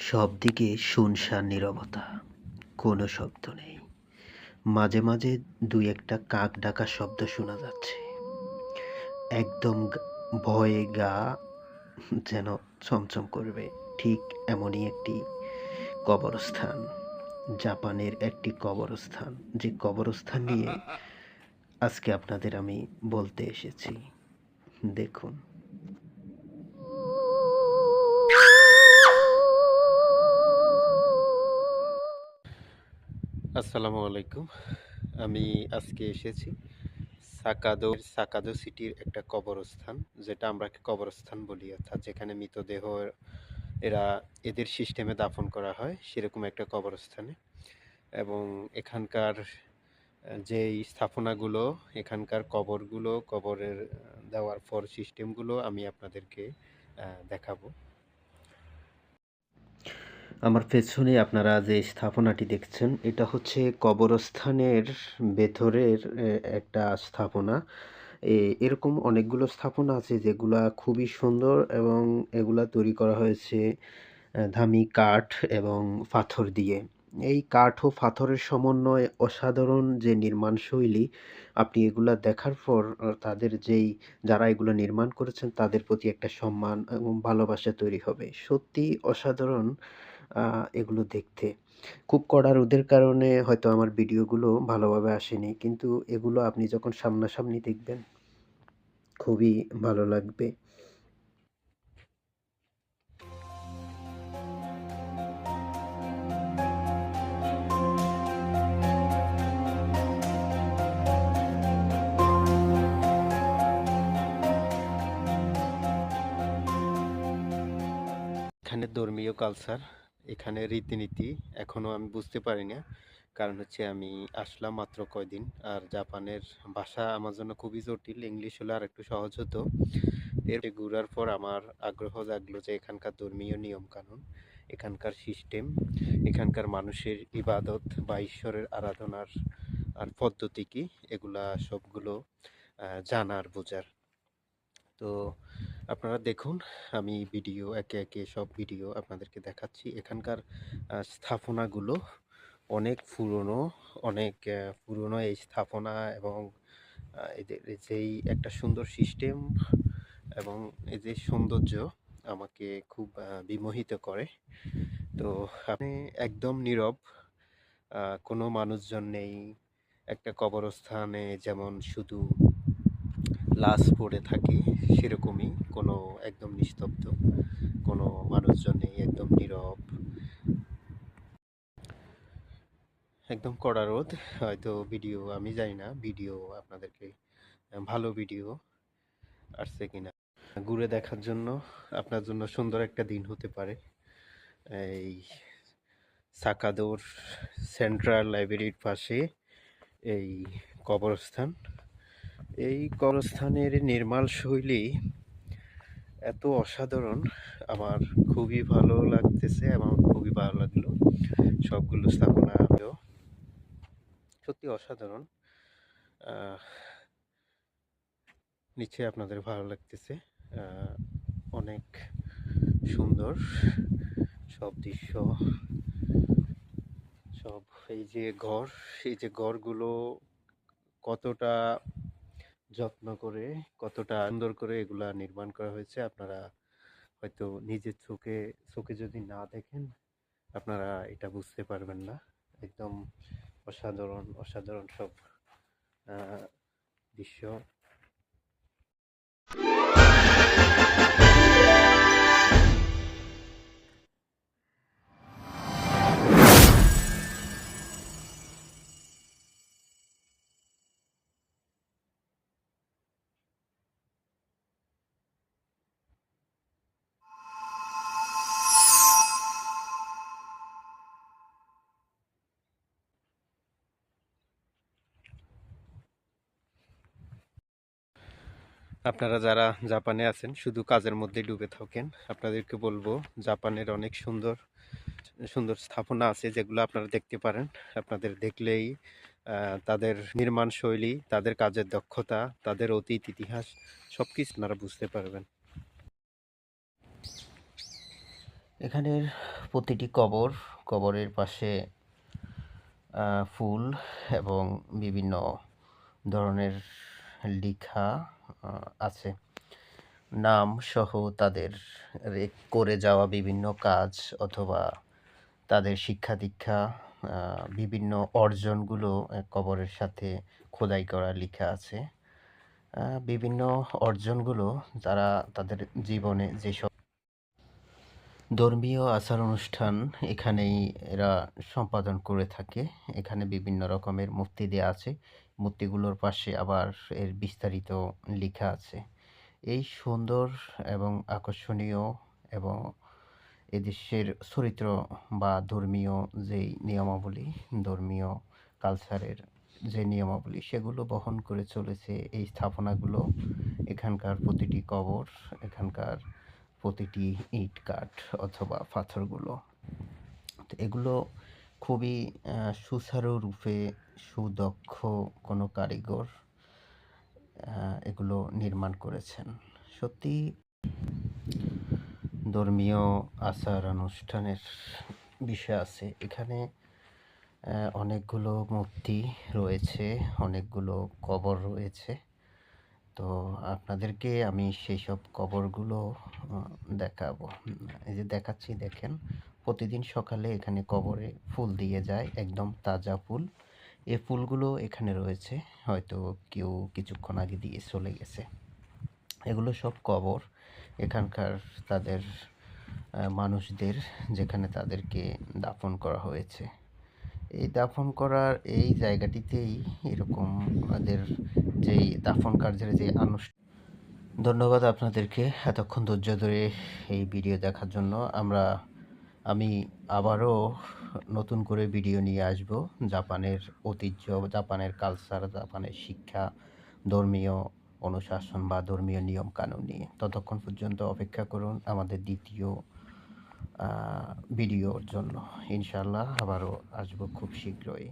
সব দিকে শুনশান নীরবতা। কোনো শব্দ নেই। মাঝে মাঝে দুই একটা কাক ডাকা শব্দ শোনা যাচ্ছে। একদম ভয়ে গা যেন চমচম করবে। ঠিক এমনই একটি কবরস্থান। জাপানের একটি কবরস্থান। যে কবরস্থান নিয়ে আজকে আপনাদের আমি বলতে এসেছি। দেখুন। আসসালামু আলাইকুম। আমি আজকে এসেছি সাকাদো সাকাদো সিটির একটা কবরস্থান, যেটা আমরা কবরস্থান বলি, অর্থাৎ যেখানে মৃতদেহ এরা এদের সিস্টেমে দাফন করা হয়, সেরকম একটা কবরস্থানে। এবং এখানকার যেই স্থাপনাগুলো, এখানকার কবরগুলো, কবরের দেওয়ার পর সিস্টেমগুলো আমি আপনাদেরকে দেখাবো। আমার পেছনে আপনারা যে স্থাপনাটি দেখছেন, এটা হচ্ছে কবরস্থানের ভেতরের একটা স্থাপনা। এরকম অনেকগুলো স্থাপনা আছে যেগুলা খুবই সুন্দর এবং এগুলা তৈরি করা হয়েছে দামি কাঠ এবং পাথর দিয়ে। এই কাঠ ও পাথরের সমন্বয়ে অসাধারণ যে নির্মাণ শৈলী, আপনি এগুলা দেখার পর তাদের যেই, যারা এগুলো নির্মাণ করেছেন তাদের প্রতি একটা সম্মান এবং ভালোবাসা তৈরি হবে। সত্যি অসাধারণ এগুলো দেখতে। খুব কড়া রোদের কারণে হয়তো আমার ভিডিওগুলো ভালোভাবে আসেনি, কিন্তু এগুলো আপনি যখন সামনাসামনি দেখবেন, খুবই ভালো লাগবে। এখানে ধর্মীয় কালচার এখানে রীতিনীতি এখনও আমি বুঝতে পারি না কারণ হচ্ছে আমি আসলাম মাত্র কয়দিন। আর জাপানের ভাষা আমার জন্য খুবই জটিল। ইংলিশ হলে আর একটু সহজ হতো। এর ঘুরার পর আমার আগ্রহ জাগলো যে এখানকার ধর্মীয় নিয়ম কানুন এখানকার সিস্টেম, এখানকার মানুষের ইবাদত বা ঈশ্বরের আরাধনার আর পদ্ধতি কি, এগুলা সবগুলো জানার, বোঝার। তো আপনারা দেখুন, আমি ভিডিও, একে একে সব ভিডিও আপনাদেরকে দেখাচ্ছি। এখানকার স্থাপনাগুলো অনেক পুরনো অনেক পুরনো এই স্থাপনা এবং এদের যেই একটা সুন্দর সিস্টেম এবং এই যে সৌন্দর্য আমাকে খুব বিমোহিত করে। তো আপনি একদম নীরব কোনো মানুষজন নেই, একটা কবরস্থানে যেমন শুধু লাশ পড়ে থাকে, সেরকমই কোনো একদম নিস্তব্ধ, কোনো মানুষজন নেই একদম নীরব। একদম কড়া রোদ, হয়তো ভিডিও, আমি জানি না, ভিডিও আপনাদেরকে, ভালো ভিডিও আসছে কিনা। ঘুরে দেখার জন্য, আপনার জন্য সুন্দর একটা দিন হতে পারে। এই সাকাদোর সেন্ট্রাল লাইব্রেরির পাশে এই কবরস্থান। এই কবরস্থানের নির্মাণ শৈলী এত অসাধারণ। আমার খুবই ভালো লাগতেছে এবং খুবই ভালো লাগল। সবগুলো স্থাপনা সত্যি অসাধারণ। নিচে আপনাদের ভালো লাগতেছে। অনেক সুন্দর সব দৃশ্য, সব এই যে ঘর, এই যে ঘরগুলো কতটা যত্ন করে কতটা সুন্দর করে এগুলা নির্মাণ করা হয়েছে, আপনারা হয়তো নিজের চোখে চোখে যদি না দেখেন, আপনারা এটা বুঝতে পারবেন না। একদম অসাধারণ অসাধারণ সব দৃশ্য। আপনারা যারা জাপানে আছেন, শুধু কাজের মধ্যে ডুবে থাকেন, আপনাদেরকে বলব জাপানের অনেক সুন্দর সুন্দর স্থাপনা আছে যেগুলো আপনারা দেখতে পারেন। আপনাদের দেখলেই তাদের নির্মাণ শৈলী, তাদের কাজের দক্ষতা, তাদের অতীত ইতিহাস সব কিছু আপনারা বুঝতে পারবেন। এখানের প্রতিটি কবর, কবরের পাশে ফুল এবং বিভিন্ন ধরনের লেখা আছে। নাম সহ তাদের করে যাওয়া বিভিন্ন কাজ অথবা তাদের শিক্ষা দীক্ষা বিভিন্ন অর্জনগুলো কবরের সাথে খোদাই করা লেখা আছে। বিভিন্ন অর্জনগুলো তারা তাদের জীবনে যেসব ধর্মীয় আচার অনুষ্ঠান এখানেই এরা সম্পাদন করে থাকে। এখানে বিভিন্ন রকমের মূর্তি দেওয়া আছে। মূর্তিগুলোর পাশে আবার এর বিস্তারিত লেখা আছে। এই সুন্দর এবং আকর্ষণীয় এবং এদেশের চরিত্র বা ধর্মীয় যেই নিয়মাবলী, ধর্মীয় কালচারের যে নিয়মাবলী, সেগুলো বহন করে চলেছে এই স্থাপনাগুলো। এখানকার প্রতিটি কবর, এখানকার প্রতিটি ইট কাঠ অথবা পাথরগুলো। তো এগুলো খুবই আহ, সুচারু রূপে সুদক্ষ কোনো কারিগর এগুলো নির্মাণ করেছেন। সত্যি ধর্মীয় আচার অনুষ্ঠানের বিষয় আছে। এখানে অনেকগুলো মূর্তি রয়েছে অনেকগুলো কবর রয়েছে। তো আপনাদেরকে আমি সেই সব কবরগুলো দেখাবো। এই যে দেখাচ্ছি দেখেন। প্রতিদিন সকালে এখানে কবরে ফুল দিয়ে যায়, একদম তাজা ফুল। এ ফুলগুলো এখানে রয়েছে, হয়তো কেউ কিছুক্ষণ আগে দিয়ে চলে গেছে। এগুলো সব কবর। এখানকার তাদের মানুষদের যেখানে তাদেরকে দাফন করা হয়েছে। এই দাফন করার এই জায়গাটিতেই এরকম আমাদের যেই দাফন কার্যের যে আনুষ্ঠানিক ধন্যবাদ আপনাদেরকে এতক্ষণ ধৈর্য ধরে এই ভিডিও দেখার জন্য। আমরা আমি আবারও নতুন করে ভিডিও নিয়ে আসব জাপানের ঐতিহ্য, জাপানের কালচার জাপানের শিক্ষা, ধর্মীয় অনুশাসন বা ধর্মীয় নিয়ম কানুন নিয়ে। ততক্ষণ পর্যন্ত অপেক্ষা করুন আমাদের দ্বিতীয় ভিডিওর জন্য। ইনশাল্লাহ আবারও আসব খুব শীঘ্রই।